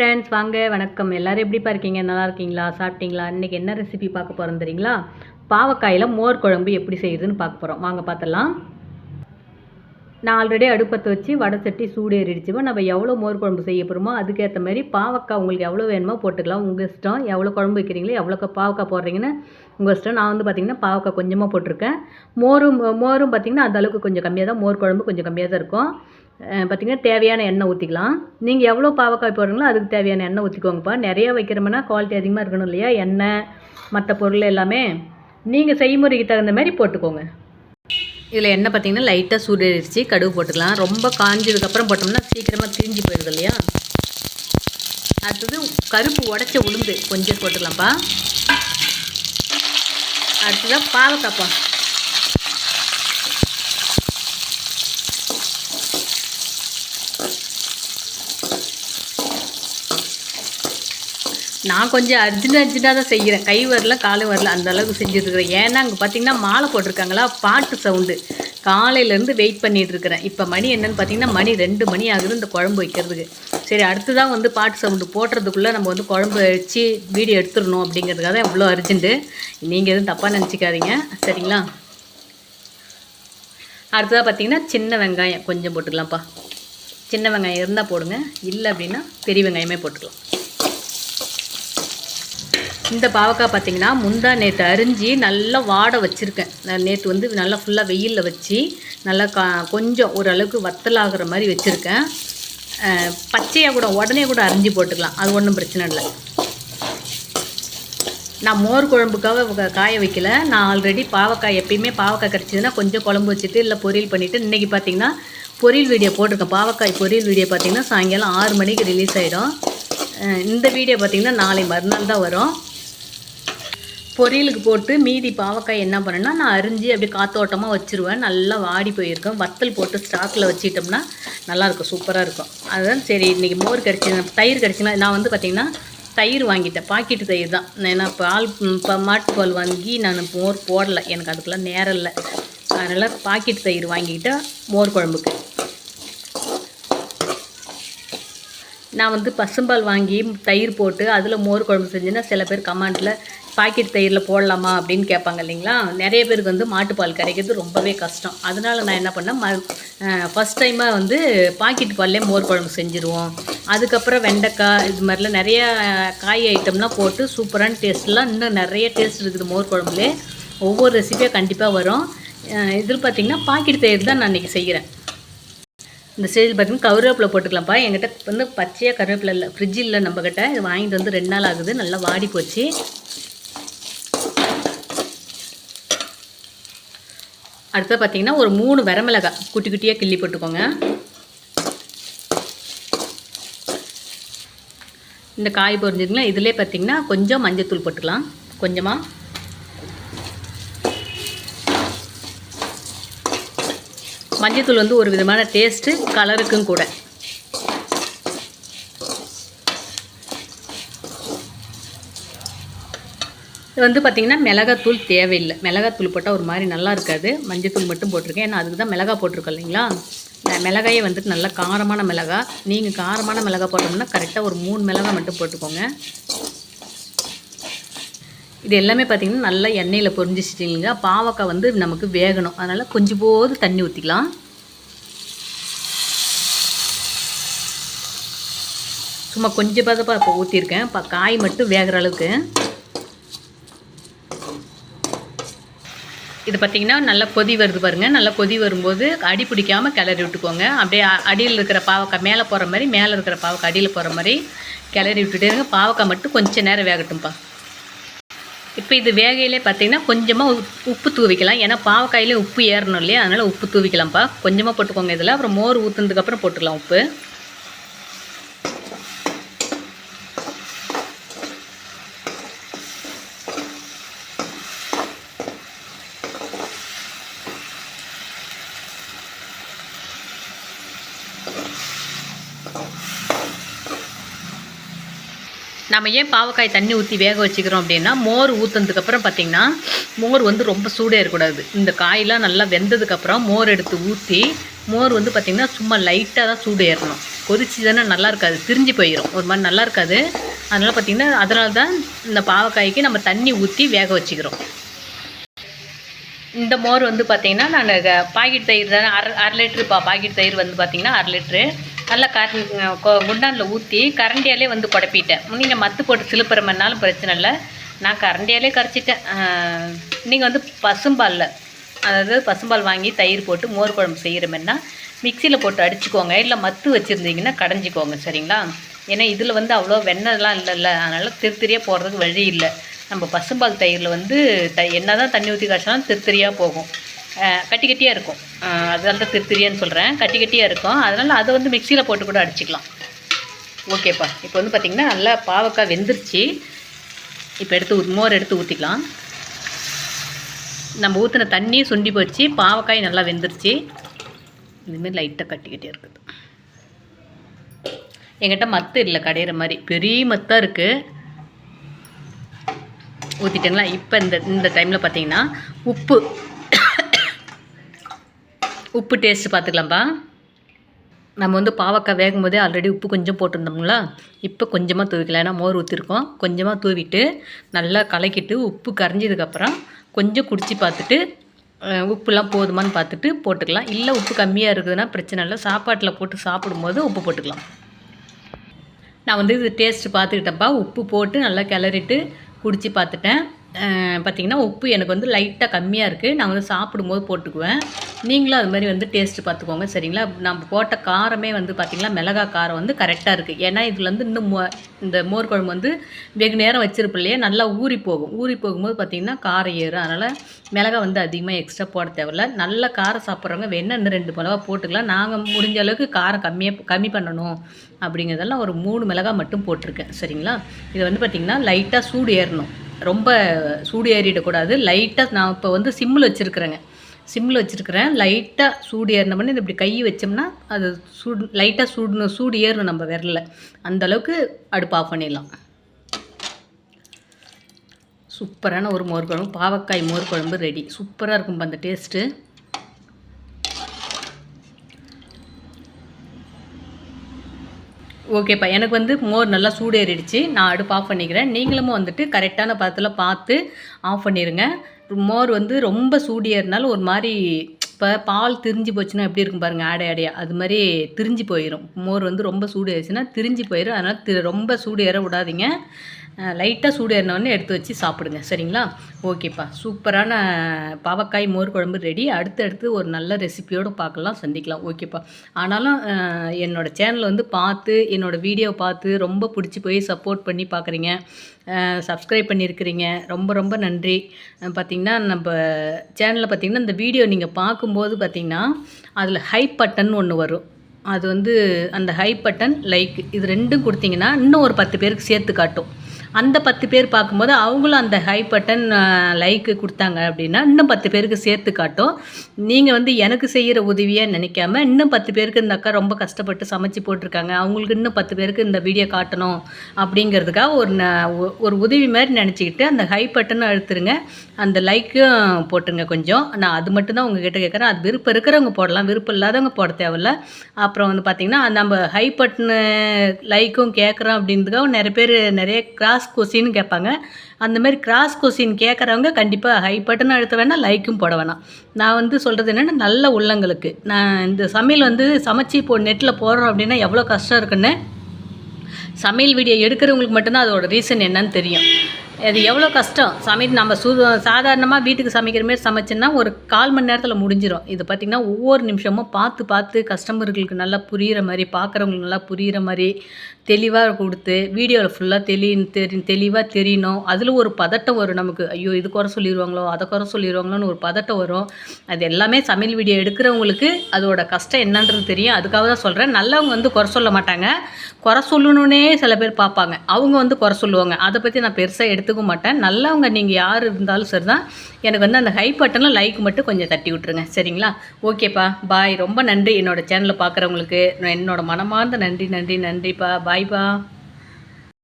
Friends வாங்க வணக்கம். எல்லாரும் எப்படிப்பா இருக்கீங்க? நல்லா இருக்கீங்களா? சாப்பிட்டீங்களா? இன்றைக்கி என்ன ரெசிபி பார்க்க போகிறோம் தெரியுங்களா? பாவக்காயில் மோர் குழம்பு எப்படி செய்யுதுன்னு பார்க்க போகிறோம் வாங்க பார்த்துடலாம். நான் ஆல்ரெடி அடுப்பத்தை வச்சு வடை சட்டி சூடு நம்ம எவ்வளோ மோர் குழம்பு செய்ய போகிறோமோ அதுக்கேற்ற மாதிரி பாவக்காய் உங்களுக்கு எவ்வளோ வேணுமோ போட்டுக்கலாம். உங்கள் இஷ்டம் எவ்வளோ குழம்பு வைக்கிறீங்களோ எவ்வளோ பாவக்காய் போடுறீங்கன்னு உங்கள் இஷ்டம். நான் வந்து பார்த்திங்கன்னா பாவக்காய் கொஞ்சமாக போட்டிருக்கேன். மோரும் மோரும் பார்த்திங்கன்னா அந்த அளவுக்கு கொஞ்சம் கம்மியாக தான் மோர் குழம்பு கொஞ்சம் கம்மியாக தான் இருக்கும். பார்த்திங்கன்னா தேவையான எண்ணெய் ஊற்றிக்கலாம் நீங்கள் எவ்வளோ பாவக்காய் போடுறீங்களோ அதுக்கு தேவையான எண்ணெய் ஊற்றிக்கோங்கப்பா நிறைய வைக்கிறோம்னா குவாலிட்டி அதிகமாக இருக்கணும் இல்லையா? எண்ணெய் மற்ற பொருள் எல்லாமே நீங்கள் செய்முறைக்கு தகுந்த மாதிரி போட்டுக்கோங்க. இதில் எண்ணெய் பார்த்தீங்கன்னா லைட்டாக சூடேறிச்சு கடுகு போட்டுக்கலாம். ரொம்ப காஞ்சதுக்கப்புறம் போட்டோம்னா சீக்கிரமாக திரிஞ்சு போயிடுது இல்லையா? அடுத்தது கருப்பு உடச்ச உளுந்து கொஞ்சம் போட்டுக்கலாம்ப்பா. அடுத்ததாக பாவக்காய்ப்பா நான் கொஞ்சம் அர்ஜென்ட் அர்ஜென்ட்டாக தான் செய்கிறேன். கை வரல காலு வரல அந்த அளவுக்கு செஞ்சுருக்குறேன் ஏன்னா அங்கே பார்த்தீங்கன்னா மாலை போட்டிருக்காங்களா? பாட்டு சவுண்டு. காலையிலேருந்து வெயிட் பண்ணிகிட்டு இருக்கிறேன் இப்போ மணி என்னன்னு பார்த்தீங்கன்னா மணி ரெண்டு மணி ஆகுது இந்த குழம்பு வைக்கிறதுக்கு. சரி அடுத்து தான் வந்து பாட்டு சவுண்டு போடுறதுக்குள்ளே நம்ம வந்து குழம்பு வச்சு வீடியோ எடுத்துடணும் அப்படிங்கிறதுக்காக தான் இவ்வளோ அர்ஜென்ட்டு நீங்கள் எதுவும் தப்பாக நினச்சிக்காதீங்க. சரிங்களா? அடுத்ததாக பார்த்தீங்கன்னா சின்ன வெங்காயம் கொஞ்சம் போட்டுக்கலாம்ப்பா. சின்ன வெங்காயம் இருந்தால் போடுங்க. இல்லை அப்படின்னா பெரிய வெங்காயமே போட்டுக்கலாம். இந்த பாவக்காய் பார்த்தீங்கன்னா முந்தா நேற்று அரிஞ்சு நல்லா வாட வச்சுருக்கேன். நேற்று வந்து நல்லா ஃபுல்லாக வெயிலில் வச்சு நல்லா கா கொஞ்சம் ஓரளவுக்கு வத்தலாகிற மாதிரி வச்சுருக்கேன். பச்சையாக கூட உடனே கூட அரிஞ்சு போட்டுக்கலாம். அது ஒன்றும் பிரச்சனை இல்லை. நான் மோர் குழம்புக்காக காய வைக்கல. நான் ஆல்ரெடி பாவக்காய் எப்பயுமே பாவக்காய் கிடச்சிதுன்னா கொஞ்சம் குழம்பு வச்சுட்டு இல்லை பொரியல் பண்ணிவிட்டு இன்றைக்கி பார்த்தீங்கன்னா பொரியல் வீடியோ போட்டிருக்கேன். பாவக்காய் பொரியல் வீடியோ பார்த்தீங்கன்னா சாயங்காலம் ஆறு மணிக்கு ரிலீஸ் ஆகிடும் இந்த வீடியோ பார்த்தீங்கன்னா நாளை மறுநாள் தான் வரும். பொரியலுக்கு போட்டு மீதி பாவக்காய் என்ன பண்ணேன்னா நான் அரிஞ்சு அப்படியே காத்தோட்டமாக வச்சுருவேன். நல்லா வாடி போயிருக்கேன் வத்தல் போட்டு ஸ்டாக்கில் வச்சிட்டோம்னா நல்லாயிருக்கும் சூப்பராக இருக்கும். அதுதான் சரி இன்றைக்கி மோர் கடிச்சு தயிர் கடிச்சுனா நான் வந்து பார்த்திங்கன்னா தயிர் வாங்கிட்டேன். பாக்கெட்டு தயிர் தான். நான் பால் இப்போ மாட்டு பால் வாங்கி நான் மோர் போடலை. எனக்கு அதுக்கெல்லாம் நேரம் இல்லை. அதனால் பாக்கெட் தயிர் வாங்கிக்கிட்டேன் மோர் குழம்புக்கு. நான் வந்து பசும்பால் வாங்கி தயிர் போட்டு அதில் மோர் குழம்பு செஞ்சேன்னா சில பேர் கமாண்டில் பாக்கெட் தயிரில் போடலாமா அப்படின்னு கேட்பாங்க இல்லைங்களா? நிறைய பேருக்கு வந்து மாட்டுப்பால் கிடைக்கிறது ரொம்பவே கஷ்டம். அதனால நான் என்ன பண்ணேன் ம ஃபஸ்ட் டைமாக வந்து பாக்கெட் பால்லே மோர் குழம்பு செஞ்சுருவோம். அதுக்கப்புறம் வெண்டைக்காய் இது மாதிரிலாம் நிறைய காய் ஐட்டம்லாம் போட்டு சூப்பரான டேஸ்ட்லாம் இன்னும் நிறைய டேஸ்ட் இருக்குது மோர் குழம்புலே. ஒவ்வொரு ரெசிபியாக கண்டிப்பாக வரும். இதில் பார்த்திங்கன்னா பாக்கெட் தயிர் தான் நான் இன்றைக்கி செய்கிறேன். இந்த ஸ்டேஜில் பார்த்தீங்கன்னா கருவேப்பிலை போட்டுக்கலாம்ப்பா. என்கிட்ட வந்து பச்சையாக கருவேப்பிலை இல்லை ஃப்ரிட்ஜ் இல்லை நம்மக்கிட்ட இது வாங்கிட்டு வந்து ரெண்டு நாள் ஆகுது நல்லா வாடி போச்சு. அடுத்தது பார்த்தீங்கன்னா ஒரு மூணு வரமிளகாய் குட்டி குட்டியாக கிள்ளி போட்டுக்கோங்க. இந்த காய் பொரிஞ்சிருங்களா இதிலே பார்த்தீங்கன்னா கொஞ்சம் மஞ்சத்தூள் போட்டுக்கலாம். கொஞ்சமாக மஞ்சத்தூள் வந்து ஒரு விதமான டேஸ்ட்டு கலருக்கும் கூட. இது வந்து பார்த்திங்கன்னா மிளகாத்தூள் தேவையில்லை. மிளகாத்தூள் போட்டால் ஒரு மாதிரி நல்லா இருக்காது. மஞ்சத்தூள் மட்டும் போட்டிருக்கேன். ஏன்னா அதுக்கு தான் மிளகா போட்டிருக்கோம் இல்லைங்களா? மிளகாயே வந்துட்டு நல்லா காரமான மிளகா. நீங்கள் காரமான மிளகா போட்டோம்னா கரெக்டாக ஒரு மூணு மிளகா மட்டும் போட்டுக்கோங்க. இது எல்லாமே பார்த்திங்கன்னா நல்லா எண்ணெயில் பொரிஞ்சிச்சிட்டிங்க பாவக்காய் வந்து நமக்கு வேகணும். அதனால் கொஞ்சம் போது தண்ணி ஊற்றிக்கலாம் சும்மா கொஞ்சம் பதப்பா இப்போ ஊற்றிருக்கேன் இப்போ காய் மட்டும் வேகிற அளவுக்கு. இது பார்த்திங்கன்னா நல்லா கொதி வருது பாருங்கள் நல்லா கொதி வரும்போது அடி பிடிக்காமல் கிளறி விட்டுக்கோங்க. அப்படியே அடியில் இருக்கிற பாவக்காய் மேலே போகிற மாதிரி மேலே இருக்கிற பாவக்காய் அடியில் போகிற மாதிரி கிளறி விட்டுட்டே இருங்க. பாவக்காய் மட்டும் கொஞ்சம் நேரம் வேகட்டும்ப்பா. இப்போ இது வேகையிலே பார்த்தீங்கன்னா கொஞ்சமாக உப்பு தூவிக்கலாம். ஏன்னா பாவக்காயிலே உப்பு ஏறணும் இல்லையா? அதனால் உப்பு தூவிக்கலாம்ப்பா. கொஞ்சமாக போட்டுக்கோங்க இதில். அப்புறம் மோர் ஊற்றுனதுக்கப்புறம் போட்டுக்கலாம் உப்பு. நம்ம ஏன் பாவக்காய் தண்ணி ஊற்றி வேக வச்சுக்கிறோம் அப்படின்னா மோர் ஊற்றுனதுக்கப்புறம் பார்த்திங்கன்னா மோர் வந்து ரொம்ப சூடே இருக்கக்கூடாது. இந்த காயெலாம் நல்லா வெந்ததுக்கப்புறம் மோர் எடுத்து ஊற்றி மோர் வந்து பார்த்திங்கன்னா சும்மா லைட்டாக தான் சூடு ஏறணும். தானே நல்லா இருக்காது திரிஞ்சு போயிடும் ஒரு மாதிரி நல்லா இருக்காது. அதனால் பார்த்திங்கன்னா அதனால தான் இந்த பாவக்காய்க்கு நம்ம தண்ணி ஊற்றி வேக வச்சுக்கிறோம். இந்த மோர் வந்து பார்த்திங்கன்னா நான் பாக்கெட் தயிர் தானே அரை அரை லிட்ரு பா பாக்கெட் தயிர் வந்து பார்த்திங்கன்னா அரை லிட்ரு நல்லா கர குண்டானில் ஊற்றி கரண்டியாலே வந்து குடப்பிட்டேன் நீங்கள் மத்து போட்டு சிலுப்புற மாதிரினாலும் பிரச்சனை இல்லை. நான் கரண்டியாலே கரைச்சிட்டேன். நீங்கள் வந்து பசும்பாலில் அதாவது பசும்பால் வாங்கி தயிர் போட்டு மோர் குழம்பு செய்கிற மாதிரினா மிக்சியில் போட்டு அடிச்சுக்கோங்க. இல்லை மத்து வச்சுருந்தீங்கன்னா கடைஞ்சிக்கோங்க சரிங்களா? ஏன்னா இதில் வந்து அவ்வளோ வெண்ணெய்லாம் இல்லைல்ல. அதனால் திருத்திரியாக போடுறதுக்கு வழி இல்லை. நம்ம பசும்பால் தயிரில் வந்து த என்ன தான் தண்ணி ஊற்றி காய்ச்சினாலும் திருத்திரியாக போகும். கட்டி கட்டியாக இருக்கும். அஹ் அதனால தான் திருத்திரியான்னு சொல்கிறேன் கட்டி கட்டியாக இருக்கும். அதனால் அதை வந்து மிக்சியில் போட்டு கூட அடிச்சுக்கலாம். ஓகேப்பா. இப்போ வந்து பார்த்திங்கன்னா நல்லா பாவக்காய் வெந்துருச்சு. இப்போ எடுத்து மோர் எடுத்து ஊற்றிக்கலாம் நம்ம ஊற்றின தண்ணியும் சுண்டி போச்சு. பாவக்காய் நல்லா வெந்துருச்சு. இதுமாரி லைட்டாக கட்டிக்கிட்டே இருக்குது. எங்கிட்ட மத்து இல்லை கடையிற மாதிரி. பெரிய மத்தாக இருக்குது ஊற்றிட்டேங்களா இப்போ இந்த இந்த டைமில் பார்த்தீங்கன்னா உப்பு. உப்பு டேஸ்ட் பார்த்துக்கலாம்ப்பா நம்ம வந்து பாவக்காய் வேகும் போதே ஆல்ரெடி உப்பு கொஞ்சம் போட்டிருந்தோம்ல இப்போ கொஞ்சமாக தூவிக்கலாம். ஏன்னா மோர் ஊற்றிருக்கோம் கொஞ்சமாக தூவிட்டு நல்லா கலக்கிட்டு உப்பு கரைஞ்சதுக்கப்புறம் கொஞ்சம் குடித்து பார்த்துட்டு உப்புலாம் போதுமான்னு பார்த்துட்டு போட்டுக்கலாம். இல்லை உப்பு கம்மியாக இருக்குதுன்னா பிரச்சனை இல்லை. சாப்பாட்டில் போட்டு சாப்பிடும்போது உப்பு போட்டுக்கலாம். நான் வந்து இது டேஸ்ட்டு பார்த்துக்கிட்டேன்ப்பா. உப்பு போட்டு நல்லா கிளறிட்டு குடித்து பார்த்துட்டேன். பார்த்திங்கன்னா உப்பு எனக்கு வந்து லைட்டாக கம்மியாக இருக்குது நான் வந்து சாப்பிடும்போது போட்டுக்குவேன். நீங்களும் அது மாதிரி வந்து டேஸ்ட்டு பார்த்துக்கோங்க சரிங்களா? நம்ம போட்ட காரமே வந்து பார்த்திங்கன்னா மிளகா காரம் வந்து கரெக்டாக இருக்குது ஏன்னா இதில் வந்து இன்னும் மோ- இந்த மோர் குழம்பு வந்து வெகு நேரம் வச்சிருப்போம் இல்லையா? நல்லா ஊறி போகும். ஊறி போகும்போது பார்த்திங்கன்னா காரம் ஏறும். அதனால் மிளகா வந்து அதிகமாக எக்ஸ்ட்ரா போட தேவையில்ல. நல்லா காரம் சாப்பிட்றவங்க வேணா இன்னும் ரெண்டு மிளகா போட்டுக்கலாம். நாங்கள் முடிஞ்ச அளவுக்கு காரம் கம்மியாக கம்மி பண்ணணும் அப்படிங்கிறதெல்லாம் ஒரு மூணு மிளகா மட்டும் போட்டிருக்கேன் சரிங்களா? இதை வந்து பார்த்திங்கன்னா லைட்டாக சூடு ஏறணும். ரொம்ப சூடு ஏறிடக்கூடாது லைட்டாக நான் இப்போ வந்து சிம்மில் வச்சுருக்குறேங்க. சிம்மில் வச்சுருக்கிறேன். லைட்டாக சூடு ஏறினோம்னா இந்த இப்படி கை வச்சோம்னா அது சூடு லைட்டாக சூடு சூடு ஏறணும் நம்ம விரலில். அந்த அளவுக்கு அடுப்பு ஆஃப் பண்ணிடலாம். சூப்பரான ஒரு மோர் குழம்பு பாவக்காய் மோர் குழம்பு ரெடி சூப்பராக இருக்கும் அந்த டேஸ்ட்டு ஓகேப்பா எனக்கு வந்து மோர் நல்லா சூடேறிடுச்சு. நான் அடுப்பு ஆஃப் பண்ணிக்கிறேன். நீங்களும் வந்துட்டு கரெக்டான பதத்தில் பார்த்து ஆஃப் பண்ணிடுங்க மோர் வந்து ரொம்ப சூடியறனால ஒரு மாதிரி இப்போ பால் திரிஞ்சு போச்சுன்னா எப்படி இருக்கும் பாருங்கள் ஆடை ஆடையா அது மாதிரி திரிஞ்சு போயிடும் மோர் வந்து ரொம்ப சூடு ஆயிடுச்சுன்னா திரிஞ்சு போயிடும் அதனால் திரு ரொம்ப சூடு ஏற விடாதீங்க. லைட்டாக சூடு ஏறினோடனே எடுத்து வச்சு சாப்பிடுங்க. சரிங்களா? ஓகேப்பா. சூப்பரான பாவக்காய் மோர் குழம்பு ரெடி அடுத்தடுத்து ஒரு நல்ல ரெசிபியோடு பார்க்கலாம் சந்திக்கலாம். ஓகேப்பா. ஆனாலும் என்னோடய சேனலை வந்து பார்த்து என்னோடய வீடியோ பார்த்து ரொம்ப பிடிச்சி போய் சப்போர்ட் பண்ணி பார்க்குறீங்க சப்ஸ்கிரைப் பண்ணியிருக்கிறீங்க. ரொம்ப ரொம்ப நன்றி. பார்த்திங்கன்னா பார்த்தீங்கன்னா நம்ம சேனலில் பார்த்தீங்கன்னா இந்த வீடியோ நீங்கள் பார்க்கும்போது பார்த்தீங்கன்னா அதில் ஹைப் பட்டன் ஒன்று வரும். அது வந்து அந்த ஹை பட்டன் லைக் இது ரெண்டும் கொடுத்தீங்கன்னா இன்னும் ஒரு பத்து பேருக்கு சேர்த்து காட்டும். அந்த பத்து பேர் பார்க்கும்போது அவங்களும் அந்த ஹை பட்டன் லைக்கு கொடுத்தாங்க அப்படின்னா இன்னும் பத்து பேருக்கு சேர்த்து காட்டும். நீங்கள் வந்து எனக்கு செய்கிற உதவியை நினைக்காம இன்னும் பத்து பேருக்கு இந்த அக்கா ரொம்ப கஷ்டப்பட்டு சமைச்சு போட்டிருக்காங்க. அவங்களுக்கு இன்னும் பத்து பேருக்கு இந்த வீடியோ காட்டணும் அப்படிங்கிறதுக்காக ஒரு ந- ஒரு உதவி மாதிரி நினச்சிக்கிட்டு அந்த ஹை பட்டனை அழுத்துருங்க. அந்த லைக்கும் போட்டுருங்க கொஞ்சம். நான் அது மட்டும்தான் உங்ககிட்ட கேட்குறேன். அது விருப்பம் இருக்கிறவங்க போடலாம். விருப்பம் இல்லாதவங்க போட தேவையில்ல. அப்புறம் வந்து பார்த்திங்கன்னா நம்ம ஹை பட்டனு லைக்கும் கேட்குறோம் அப்படின்றதுக்காக நிறைய பேர் நிறைய கிராஸ் கிராஸ் கொஸ்டின் கேட்பாங்க. அந்த மாதிரி கிராஸ் கொஸ்டின் கேட்குறவங்க கண்டிப்பாக ஹை பட்டன் அழுத்த வேணாம் லைக்கும் போட வேணாம். நான் வந்து சொல்கிறது என்னென்னா நல்ல உள்ளங்களுக்கு. நான் இந்த சமையல் வந்து சமைச்சு இப்போ நெட்டில் போடுறோம் அப்படின்னா எவ்வளோ கஷ்டம் இருக்குன்னு சமையல் வீடியோ எடுக்கிறவங்களுக்கு மட்டும்தான் அதோட ரீசன் என்னன்னு தெரியும். அது எவ்வளோ கஷ்டம்? சமையல் நம்ம சு சாதாரணமாக வீட்டுக்கு சமைக்கிற மாதிரி சமைச்சோன்னா ஒரு கால் மணி நேரத்தில் முடிஞ்சிடும் இது பார்த்திங்கன்னா ஒவ்வொரு நிமிஷமும் பார்த்து பார்த்து கஸ்டமர்களுக்கு நல்லா புரிகிற மாதிரி பார்க்குறவங்களுக்கு நல்லா புரிகிற மாதிரி தெளிவாக கொடுத்து வீடியோவில் ஃபுல்லாக தெளி தெரி தெளிவாக தெரியணும். அதில் ஒரு பதட்டம் வரும் நமக்கு. ஐயோ இது குறை சொல்லிடுவாங்களோ அதை குறை சொல்லிடுவாங்களோன்னு ஒரு பதட்டம் வரும். அது எல்லாமே சமையல் வீடியோ எடுக்கிறவங்களுக்கு அதோட கஷ்டம் என்னன்றது தெரியும். அதுக்காக தான் சொல்கிறேன் நல்லவங்க வந்து குறை சொல்ல மாட்டாங்க. குறை சொல்லணுன்னே சில பேர் பார்ப்பாங்க. அவங்க வந்து குறை சொல்லுவாங்க. அதை பற்றி நான் பெருசாக எடுத்துக்க மாட்டேன். நல்லவங்க நீங்கள் யார் இருந்தாலும் சரி தான் எனக்கு வந்து அந்த ஹை பட்டனில் லைக் மட்டும் கொஞ்சம் தட்டி விட்ருங்க சரிங்களா? ஓகேப்பா பாய் ரொம்ப நன்றி. என்னோடய சேனலை பார்க்குறவங்களுக்கு. என்னோடய மனமார்ந்த நன்றி நன்றி நன்றிப்பா. பாய் ബൈ